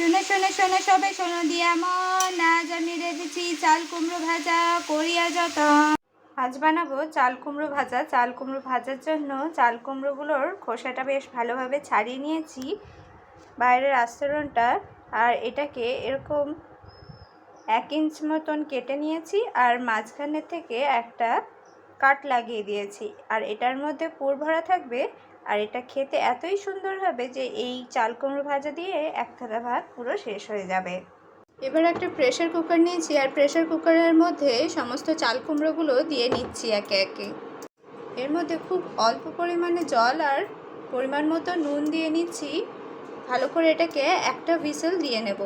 শুনে শুনে শুনে, সবে শোনো দিয়া মন। আজ আমি রেখেছি চাল কুমড়ো ভাজা, করিয়া যতন। আজ বানাবো চাল কুমড়ো ভাজা। চাল কুমড়ো ভাজার জন্য চাল কুমড়োগুলোর খোসাটা বেশ ভালোভাবে ছাড়িয়ে নিয়েছি বাইরের আস্তরণটা। আর এটাকে এরকম এক ইঞ্চ মতন কেটে নিয়েছি আর মাঝখানে থেকে একটা কাট লাগিয়ে দিয়েছি। আর এটার মধ্যে পুর ভরা থাকবে আর এটা খেতে এতই সুন্দর হবে যে এই চাল কুমড়ো ভাজা দিয়ে এক থালা ভাত পুরো শেষ হয়ে যাবে। এবার একটা প্রেশার কুকার নিয়েছি আর প্রেশার কুকারের মধ্যে সমস্ত চাল কুমড়োগুলো দিয়ে নিচ্ছি একে একে। এর মধ্যে খুব অল্প পরিমাণে জল আর পরিমাণ মতো নুন দিয়ে নিচ্ছি। ভালো করে এটাকে একটা হুইসেল দিয়ে নেব।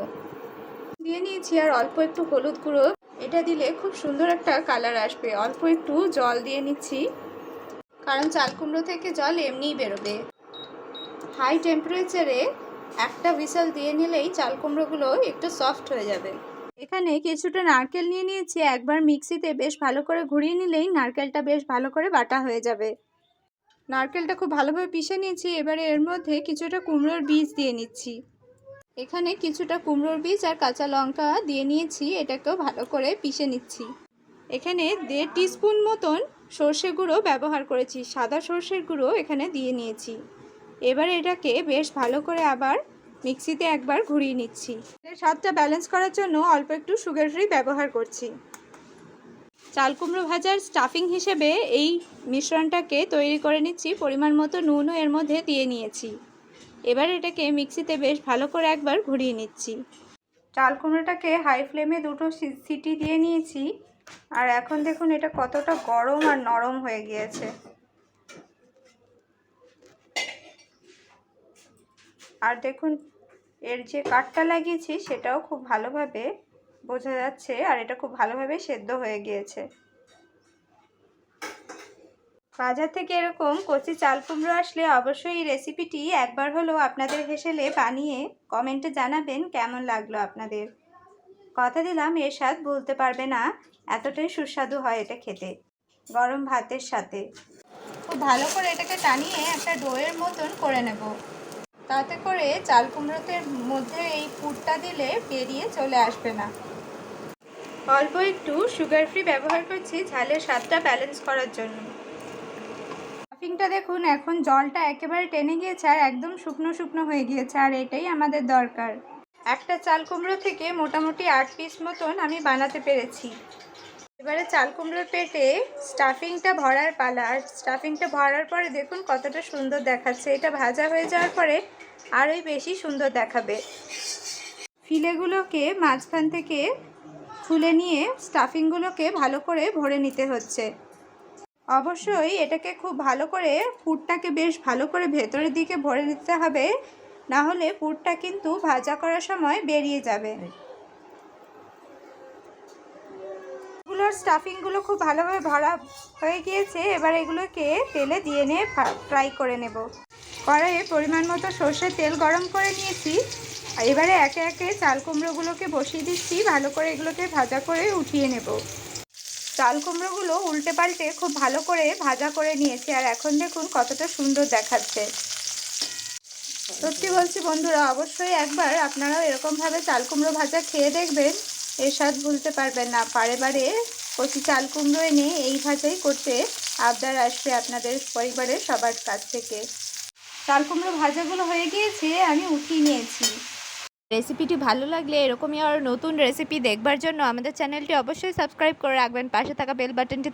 দিয়ে নিয়েছি আর অল্প একটু হলুদ গুঁড়ো। এটা দিলে খুব সুন্দর একটা কালার আসবে। অল্প একটু জল দিয়ে নিচ্ছি। কারণ চাল কুমড়ো থেকে জল এমনিই বেরোবে। হাই টেম্পারেচারে একটা বিশাল দিয়ে নিলেই চাল কুমড়োগুলো একটু সফট হয়ে যাবে। এখানে কিছুটা নারকেল নিয়ে নিয়েছি, একবার মিক্সিতে বেশ ভালো করে ঘুরিয়ে নিলেই নারকেলটা বেশ ভালো করে বাটা হয়ে যাবে। নারকেলটা খুব ভালোভাবে পিষে নিয়েছি, এবারে এর মধ্যে কিছুটা কুমড়োর বীজ দিয়ে নিচ্ছি। এখানে কিছুটা কুমড়োর বীজ আর কাঁচা লঙ্কা দিয়ে নিয়েছি, এটাকেও ভালো করে পিষে নিচ্ছি। এখানে দেড় টিস্পুন মতন সর্ষে গুঁড়ো ব্যবহার করেছি, সাদা সর্ষের গুঁড়ো এখানে দিয়ে নিয়েছি। এবার এটাকে বেশ ভালো করে আবার মিক্সিতে একবার ঘুরিয়ে নিচ্ছি। এর স্বাদটা ব্যালেন্স করার জন্য অল্প একটু সুগার ফ্রি ব্যবহার করছি। চাল কুমড়ো ভাজার স্টাফিং হিসেবে এই মিশ্রণটাকে তৈরি করে নিচ্ছি, পরিমাণ মতো নুনও এর মধ্যে দিয়ে নিয়েছি। এবার এটাকে মিক্সিতে বেশ ভালো করে একবার ঘুরিয়ে নিচ্ছি। চাল কুমড়োটাকে হাই ফ্লেমে দুটো সিটি দিয়ে নিয়েছি। আর এখন দেখুন এটা কতটা গরম আর নরম হয়ে গিয়েছে। আর দেখুন, এর যে কাঠটা লাগিয়েছি সেটাও খুব ভালোভাবে বোঝা যাচ্ছে আর এটা খুব ভালোভাবে সেদ্ধ হয়ে গিয়েছে। বাজার থেকে এরকম কচি চাল কুমড়ো আসলে অবশ্যই এই রেসিপিটি একবার হলেও আপনাদের হেসেলে বানিয়ে কমেন্টে জানাবেন কেমন লাগল আপনাদের। কথা দিলাম এর স্বাদ বলতে পারবে না, এতটাই সুস্বাদু হয় এটা খেতে। গরম ভাতের সাথে। খুব ভালো করে এটাকে টানিয়ে একটা ডোয়ের মতন করে নেব। তাতে করে চাল কুমড়োতে মধ্যে এই পুরটা দিলে বেরিয়ে চলে আসবে না। অল্প একটু সুগার ফ্রি ব্যবহার করছি ঝালের স্বাদটা ব্যালেন্স করার জন্য। স্টাফিংটা দেখুন, এখন জলটা একেবারে টেনে গিয়েছে আর একদম শুকনো শুকনো হয়ে গিয়েছে আর এটাই আমাদের দরকার। একটা চাল কুমড়ো থেকে মোটামুটি আট পিস মতন আমি বানাতে পেরেছি। এবারে চাল কুমড়োর পেটে স্টাফিংটা ভরার পালা। আর স্টাফিংটা ভরার পরে দেখুন কতটা সুন্দর দেখাচ্ছে। এটা ভাজা হয়ে যাওয়ার পরে আরোই বেশি সুন্দর দেখাবে। ফিলেগুলোকে মাঝখান থেকে খুলে নিয়ে স্টাফিংগুলোকে ভালো করে ভরে নিতে হচ্ছে। অবশ্যই এটাকে খুব ভালো করে পুরটাকে বেশ ভালো করে ভেতরের দিকে ভরে নিতে হবে। না হলে পুরটা কিন্তু ভাজা করার সময় বেরিয়ে যাবে। এগুলোর স্টাফিংগুলো খুব ভালোভাবে ভরা হয়ে গিয়েছে এবার এগুলোকে তেলে দিয়ে নিয়ে ফ্রাই করে নেব। কড়াইয়ে পরিমাণ মতো সর্ষের তেল গরম করে নিয়েছি। আর এবারে একে একে চাল কুমড়োগুলোকে বসিয়ে দিচ্ছি ভালো করে এগুলোকে ভাজা করে উঠিয়ে নেব। চাল কুমড়োগুলো উল্টে পাল্টে খুব ভালো করে ভাজা করে নিয়েছি আর এখন দেখুন কতটা সুন্দর দেখাচ্ছে। সত্যি বলছি বন্ধুরা, অবশ্যই একবার আপনারাও এরকমভাবে চাল কুমড়ো ভাজা খেয়ে দেখবেন। এর স্বাদ ভুলতে পারবেন না। পারে বারে কচি চাল কুমড়ো এনে এই ভাজাই করতে আবদার আসবে আপনাদের পরিবারের সবার কাছ থেকে। চাল কুমড়ো ভাজাগুলো হয়ে গিয়েছে, আমি উঠিয়ে নিয়েছি। রেসিপিটি ভালো লাগলে এরকমই আরও নতুন রেসিপি দেখবার জন্য আমাদের চ্যানেলটি অবশ্যই সাবস্ক্রাইব করে রাখবেন। পাশে থাকা বেল বাটনটি